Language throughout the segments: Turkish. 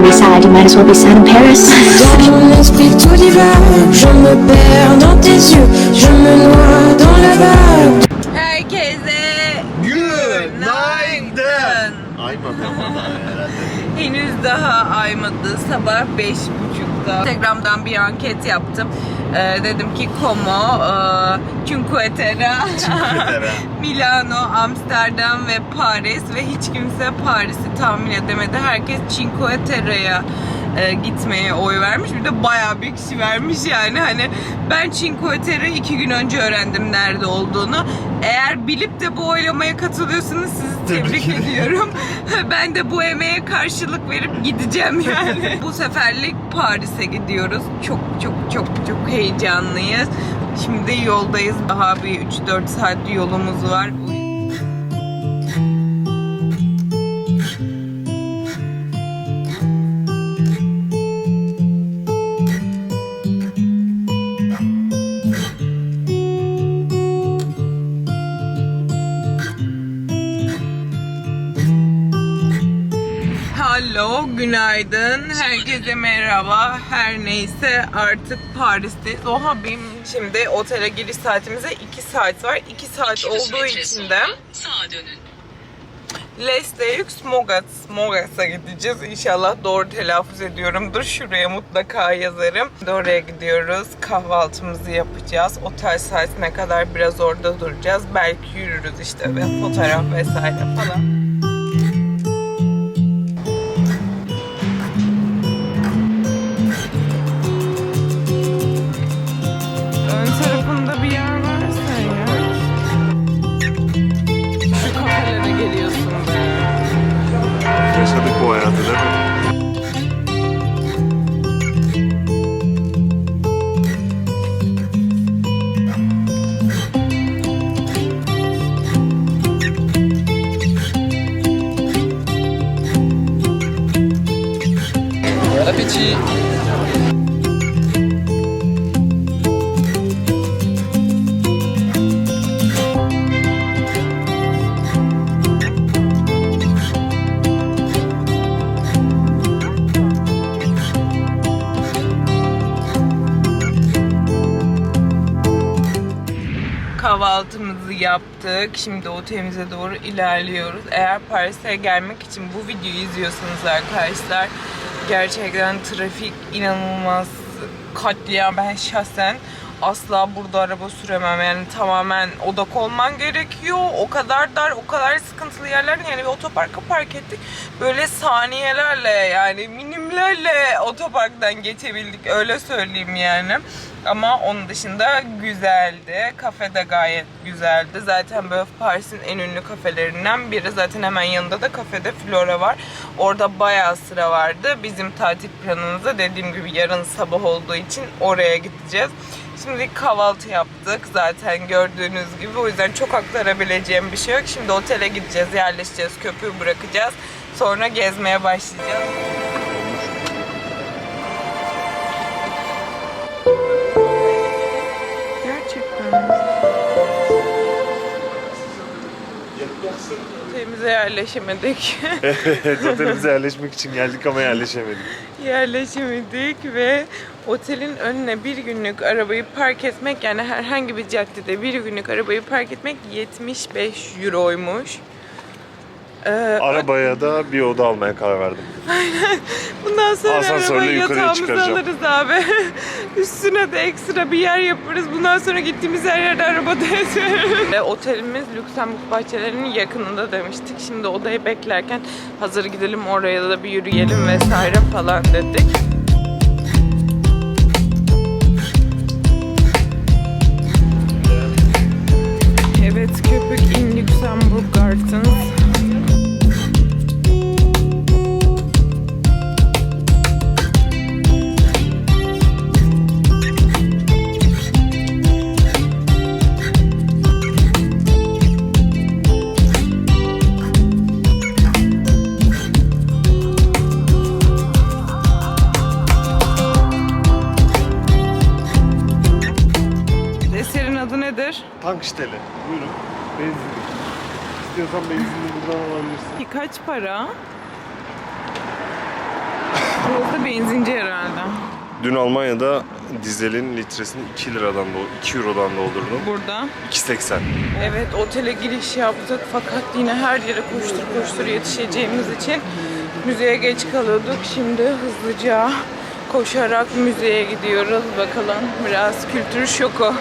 can reside, you might as well be sad in Paris. Dans mon esprit tout divague, je me perds dans tes yeux, je me noie dans la vague. Herkese günaydın. Aymadı. Henüz daha aymadı. Sabah beş buçukta. Instagram'dan bir anket yaptım. Ee, dedim ki Como, e, Cinque Terre. Milano, Amsterdam ve Paris ve hiç kimse Paris'i tahmin edemedi. Herkes Cinque Terre'ye e, gitmeye oy vermiş. Bir de bayağı bir kişi vermiş yani. Hani ben Cinque Terre iki gün önce öğrendim nerede olduğunu. Eğer bilip de bu oylamaya katılıyorsanız sizi tebrik Tebrik ediyorum. ben de bu emeğe karşılık verip gideceğim yani. bu seferlik Paris'e gidiyoruz. Çok çok çok çok heyecanlıyız. Şimdi yoldayız. Daha bir 3-4 saat yolumuz var. Günaydın. Herkese merhaba. Her neyse artık Paris'teyiz. Oha benim şimdi otele giriş saatimize 2 saat var. 2 saat olduğu için de. Les Deux Mogas, Mogas'a gideceğiz. İnşallah doğru telaffuz ediyorumdur. Şuraya mutlaka yazarım. Oraya gidiyoruz. Kahvaltımızı yapacağız. Otel saatine kadar biraz orada duracağız. Belki yürürüz işte ve fotoğraf vesaire falan. Kahvaltımızı yaptık. Şimdi otelimize doğru ilerliyoruz. Eğer Paris'e gelmek için bu videoyu izliyorsanız arkadaşlar gerçekten trafik inanılmaz katliam. Ben şahsen asla burada araba süremem. Yani tamamen odak olman gerekiyor. O kadar dar, o kadar sıkıntılı yerler. Yani bir otoparka park ettik. Böyle saniyelerle yani minimlerle otoparktan geçebildik. Öyle söyleyeyim yani. Ama onun dışında güzeldi. Kafe de gayet güzeldi. Zaten böyle Paris'in en ünlü kafelerinden biri. Zaten hemen yanında da kafede Flora var. Orada bayağı sıra vardı. Bizim tatil planımızda dediğim gibi yarın sabah olduğu için oraya gideceğiz. Şimdi kahvaltı yaptık zaten gördüğünüz gibi. O yüzden çok aktarabileceğim bir şey yok. Şimdi otele gideceğiz, yerleşeceğiz, köpüğü bırakacağız. Sonra gezmeye başlayacağız. Gerçekten. Otelimize yerleşemedik. evet otelimize yerleşmek için geldik ama yerleşemedik. yerleşemedik ve otelin önüne bir günlük arabayı park etmek yani herhangi bir caddede bir günlük arabayı park etmek 75 euroymuş. Ee, Arabaya da bir oda almaya karar verdim. bundan sonra Asansörle arabayı yukarıya yatağımızı çıkaracağım. alırız abi. Üstüne de ekstra bir yer yaparız. Bundan sonra gittiğimiz her yerde arabada yatarız. Ve Otelimiz Lüksemburg bahçelerinin yakınında demiştik. Şimdi odayı beklerken hazır gidelim oraya da bir yürüyelim vesaire falan dedik. Köpük in Gardens. Nedir? Tank işteli. Buyurun. Benzinlik. İstiyorsan benzinliği buradan alabilirsin. Kaç para? Burası benzinci herhalde. Dün Almanya'da dizelin litresini 2 liradan, do- 2 eurodan doldurdum. Burada. 2.80. Evet otele giriş yaptık fakat yine her yere koştur koştur yetişeceğimiz için müzeye geç kalıyorduk. Şimdi hızlıca koşarak müzeye gidiyoruz. Bakalım biraz kültür şoku.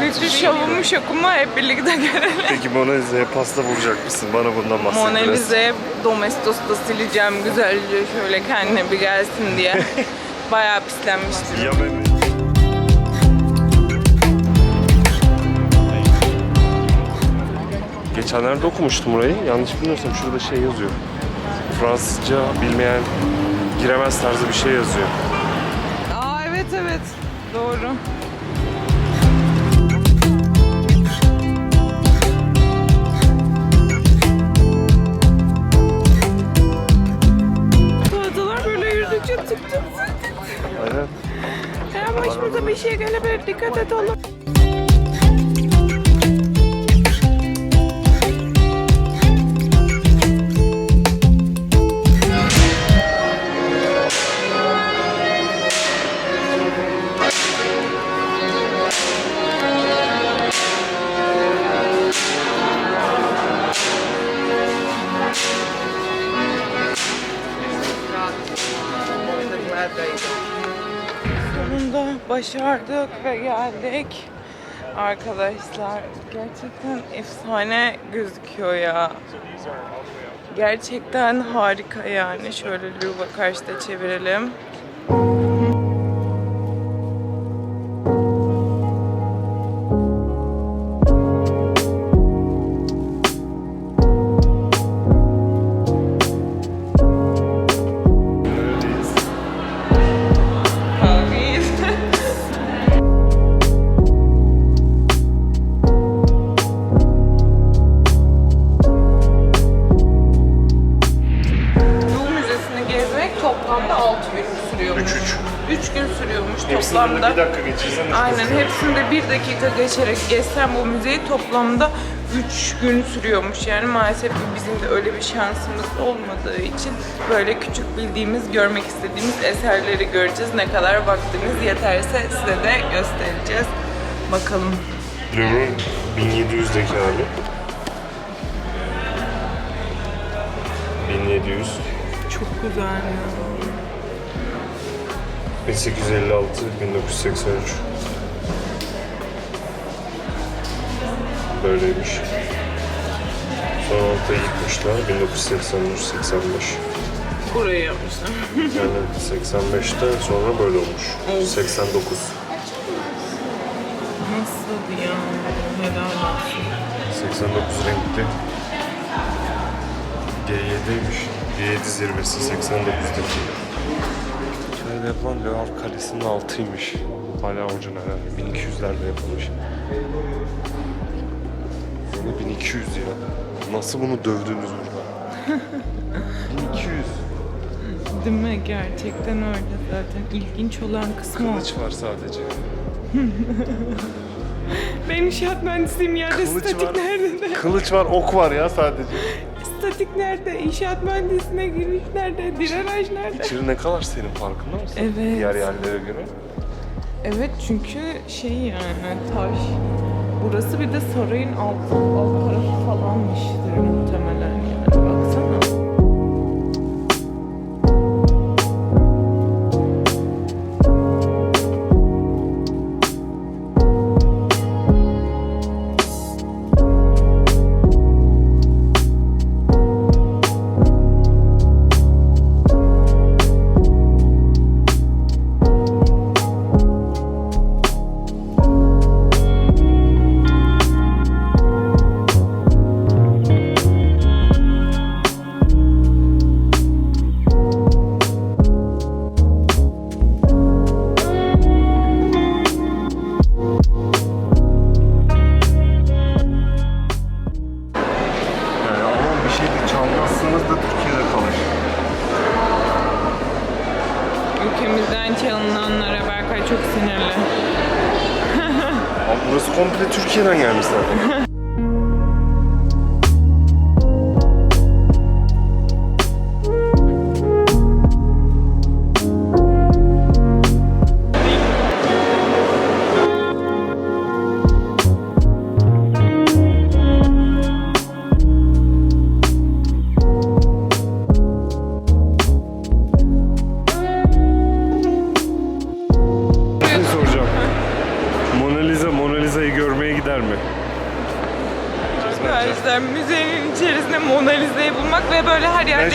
Kültür şovu mu şoku mu hep birlikte görelim. Peki Mona Lisa'ya pasta vuracak mısın? Bana bundan bahset Mona biraz. Lisa'ya Domestos'ta sileceğim güzelce şöyle kendine bir gelsin diye. Bayağı pislenmiştir. Ya ben... Geçenlerde okumuştum burayı. Yanlış bilmiyorsam şurada şey yazıyor. Fransızca bilmeyen giremez tarzı bir şey yazıyor. Aa evet evet doğru. Dikkat et oğlum. Başardık ve geldik. Arkadaşlar gerçekten efsane gözüküyor ya. Gerçekten harika yani. Şöyle Louvre karşıda çevirelim. Dakika. hepsinde bir dakika geçerek gezsem bu müzeyi toplamda 3 gün sürüyormuş. Yani maalesef bizim de öyle bir şansımız olmadığı için böyle küçük bildiğimiz, görmek istediğimiz eserleri göreceğiz. Ne kadar vaktimiz yeterse size de göstereceğiz. Bakalım. Louvre'un 1700'deki hali. 1700. Çok güzel ya. 1856 Böyleymiş. Sonra altta yıkmışlar 1983 85. Burayı yapmışlar. Yani 85'ten sonra böyle olmuş. Of. 89. Nasıl ya? Helal olsun. 89 renkli. G7'ymiş. G7 zirvesi 89'daki. Şöyle yapılan Louvre Kalesi'nin altıymış. Hala orijinal yani 1200'lerde yapılmış. Yine 1200 ya. Nasıl bunu dövdünüz burada? 1200. Değil mi? Gerçekten öyle zaten. İlginç olan kısmı. Kılıç var sadece. Ben inşaat mühendisiyim ya. Kılıç Statik var. nerede? Kılıç var, ok var ya sadece. Statik nerede? İnşaat mühendisliğine giriş nerede? Direnaj nerede? İçeri ne kadar senin farkında mısın? Evet. Diğer yerlere göre. Evet çünkü şey yani taş. Burası bir de sarayın alt, alt tarafı falanmıştır muhtemelen Türkiye'den gelmiş zaten.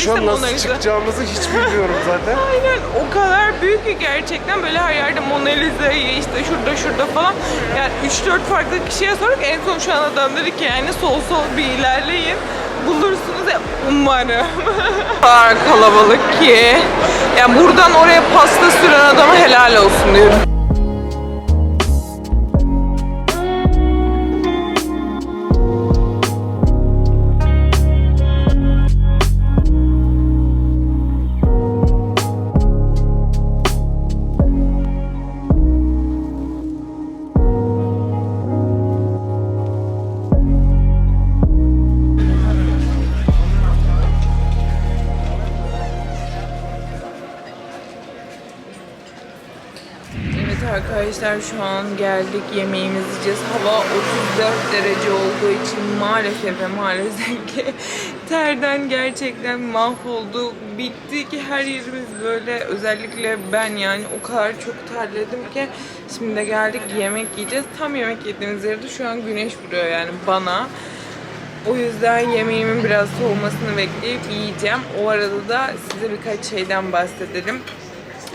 Şu an Mona nasıl Lisa. çıkacağımızı hiç bilmiyorum zaten. Aynen o kadar büyük ki gerçekten böyle her yerde Mona Lisa'yı işte şurada şurada falan yani 3-4 farklı kişiye sorarak en son şu an adam dedi ki yani sol sol bir ilerleyin bulursunuz ya umarım. Kadar kalabalık ki yani buradan oraya pasta süren adama helal olsun diyorum. Arkadaşlar şu an geldik yemeğimizi yiyeceğiz. Hava 34 derece olduğu için maalesef ve maalesef ki terden gerçekten mahvolduk. Bittik her yerimiz böyle özellikle ben yani o kadar çok terledim ki şimdi de geldik yemek yiyeceğiz. Tam yemek yediğimiz yerde şu an güneş vuruyor yani bana. O yüzden yemeğimin biraz soğumasını bekleyip yiyeceğim. O arada da size birkaç şeyden bahsedelim.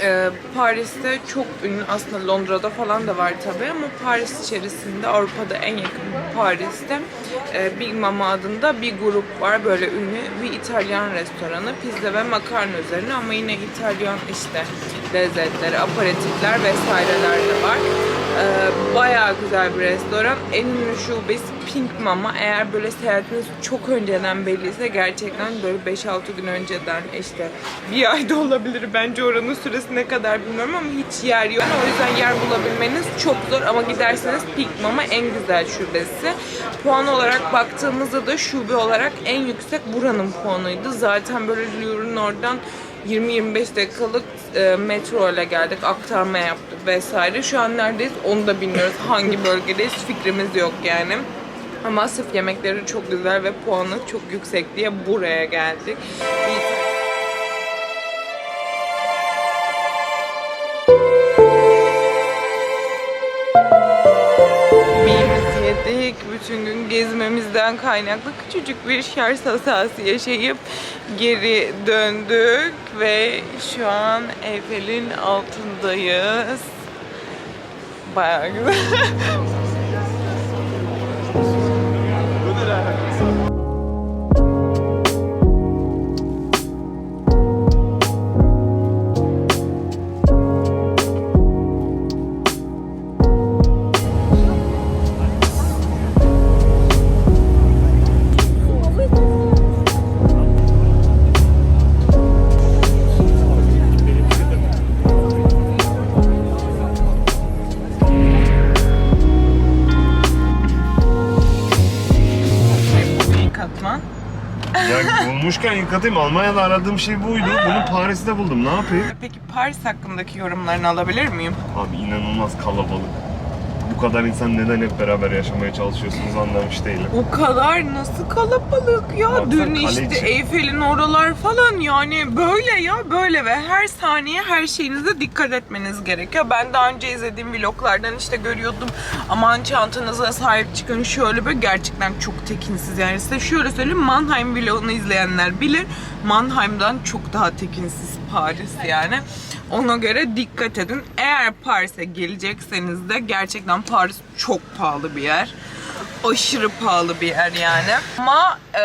Ee, Paris'te çok ünlü aslında Londra'da falan da var tabii ama Paris içerisinde Avrupa'da en yakın Paris'te e, Big Mama adında bir grup var böyle ünlü bir İtalyan restoranı pizza ve makarna üzerine ama yine İtalyan işte lezzetleri, aperatifler vesaireler de var. Ee, bayağı güzel bir restoran. En ünlü şubesi Pink Mama. Eğer böyle seyahatiniz çok önceden belliyse gerçekten böyle 5-6 gün önceden işte bir ayda olabilir. Bence oranın süresi ne kadar bilmiyorum ama hiç yer yok. O yüzden yer bulabilmeniz çok zor ama giderseniz Pink Mama en güzel şubesi. Puan olarak baktığımızda da şube olarak en yüksek buranın puanıydı. Zaten böyle Louvre'un oradan 20-25 dakikalık e, metro ile geldik. Aktarma yaptık vesaire. Şu an neredeyiz onu da bilmiyoruz. Hangi bölgedeyiz fikrimiz yok yani. Ama sırf yemekleri çok güzel ve puanı çok yüksek diye buraya geldik. İyi- Bütün gün gezmemizden kaynaklı küçücük bir şarj hatası yaşayıp geri döndük ve şu an Eyfel'in altındayız. Bayağı güzel. Bulmuşken yıkatayım. Almanya'da aradığım şey buydu. Bunu Paris'te buldum. Ne yapayım? Peki Paris hakkındaki yorumlarını alabilir miyim? Abi inanılmaz kalabalık. Bu kadar insan neden hep beraber yaşamaya çalışıyorsunuz anlamış değilim. O kadar nasıl kalabalık ya. Baksana, Dün kale işte içi. Eyfel'in oralar falan yani böyle ya böyle ve her saniye her şeyinize dikkat etmeniz gerekiyor. Ben daha önce izlediğim vloglardan işte görüyordum aman çantanıza sahip çıkın şöyle böyle gerçekten çok tekinsiz yani size şöyle söyleyeyim Mannheim vlogunu izleyenler bilir Mannheim'dan çok daha tekinsiz Paris yani. Ona göre dikkat edin. Eğer Paris'e gelecekseniz de gerçekten Paris çok pahalı bir yer aşırı pahalı bir yer yani. Ama e,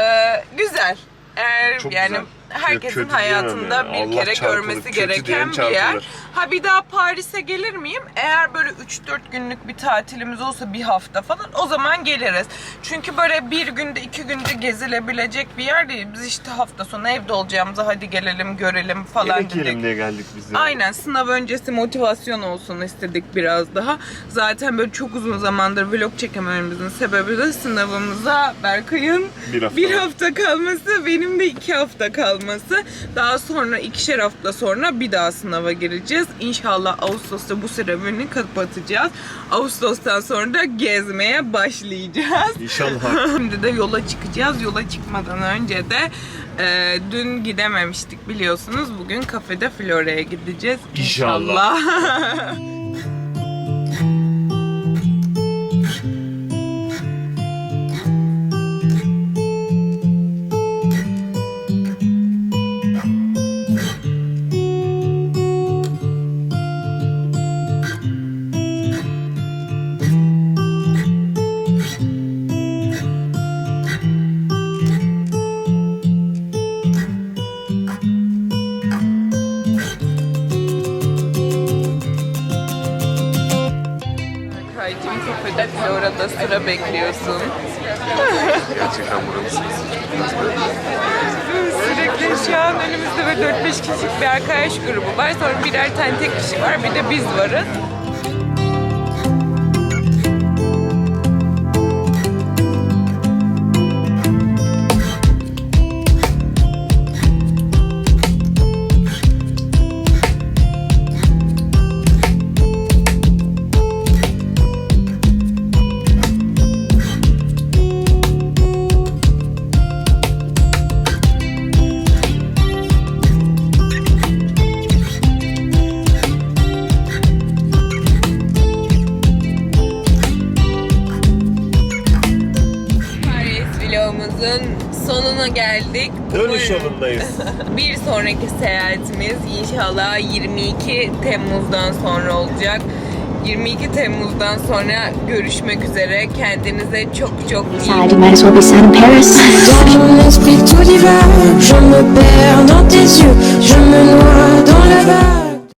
güzel. Eğer Çok yani güzel. Herkesin Kötü hayatında yani. bir Allah kere çarpılır. görmesi gereken bir yer. Ha bir daha Paris'e gelir miyim? Eğer böyle 3-4 günlük bir tatilimiz olsa bir hafta falan o zaman geliriz. Çünkü böyle bir günde iki günde gezilebilecek bir yer değil. Biz işte hafta sonu evde olacağımıza hadi gelelim görelim falan Yemek dedik. diye geldik biz yani. Aynen sınav öncesi motivasyon olsun istedik biraz daha. Zaten böyle çok uzun zamandır vlog çekemememizin sebebi de sınavımıza Berkay'ın Bir hafta bir hafta kalması, benim de iki hafta kalması. Daha sonra ikişer hafta sonra bir daha sınava gireceğiz. İnşallah Ağustos'ta bu serüveni kapatacağız. Ağustos'tan sonra da gezmeye başlayacağız. İnşallah. Şimdi de yola çıkacağız. Yola çıkmadan önce de e, dün gidememiştik biliyorsunuz. Bugün kafede Flora'ya gideceğiz. İnşallah. İnşallah. Bekliyorsun. Gerçekten buranın Sürekli şu an önümüzde böyle 4-5 kişilik bir arkadaş grubu var. Sonra birer tane tek kişi var. Bir de biz varız. Sonuna geldik. Dönüş Bugün- yolundayız. Bir sonraki seyahatimiz inşallah 22 Temmuz'dan sonra olacak. 22 Temmuz'dan sonra görüşmek üzere. Kendinize çok çok iyi Side, might as well be sad in Paris. Dans mon esprit tout divague, je me perds dans tes yeux, je me noie dans la vague.